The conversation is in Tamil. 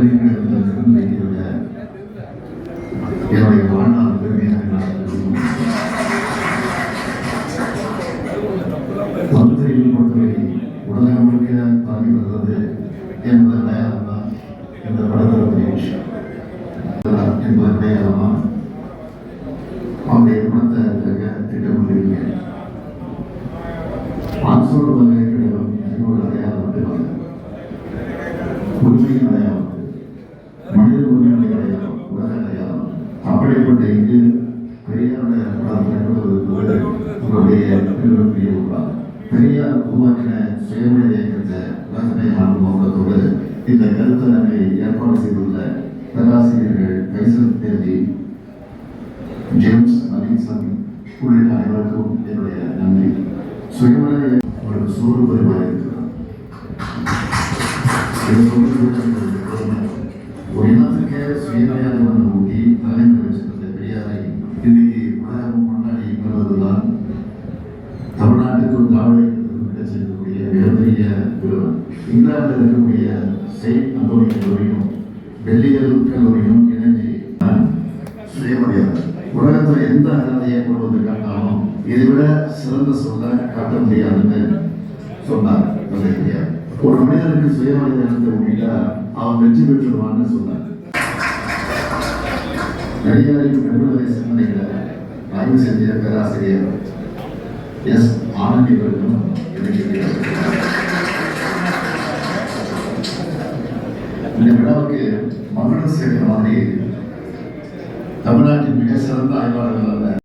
உறுதியிலிருந்து என்னுடைய வாழ்நாள் பெருமையாக நான் மருத்துவர்கள் பொறுத்தவரை உலகம் முழுக்க பரவி வருவது என்பது தான் இந்த படத்தில் விஷயம் அப்படிப்பட்ட இங்கு பெரியாருடைய உங்களுடைய பெரிய பெரியார் உருவாக்கின சுயமனித இயக்கத்தை உலகமே ஆளும் நோக்கத்தோடு இந்த கருத்தரங்கை ஏற்பாடு செய்துள்ள பேராசிரியர்கள் கைசல் தேர்ஜி ஜேம்ஸ் மலின்சாமி உள்ளிட்ட அனைவருக்கும் என்னுடைய நன்றி. சுயமனித ஒரு சோறு பரிமாறி இருக்கிறார் ஒரு இனத்துக்கே சுயமரியாதை இன்னைக்கு உலகம் கொண்டாடி வருவதுதான் தமிழ்நாட்டுக்கும் திராவிடர்களுக்கும் செல்லக்கூடிய மிகப்பெரிய நிறுவனம் இங்கிலாந்தில் இருக்கக்கூடிய செயின்ட் அந்தோனி கல்லூரியும் வெள்ளியல் கல்லூரியும் இணைஞ்சு சுயமரியாதை உலகத்தில் எந்த அகந்தையை கொண்டு வந்து காட்டாலும் இதை விட சிறந்த சொல்ல காட்ட முடியாதுன்னு சொன்னார். ஒரு மனிதனுக்கு சுயமரியாதை இடத்தை ஊட்டிட்டா அவன் வெற்றி பெற்றுவான்னு சொன்னார். நடிகாரின் விடுதலை சிந்தனைகளை ஆய்வு செய்த பேராசிரியர் எஸ் ஆனந்தி அவர்களும் இந்த விழாவுக்கு மங்கள சேர்க்கிற மாதிரி தமிழ்நாட்டின் மிக சிறந்த ஆய்வாளர்கள்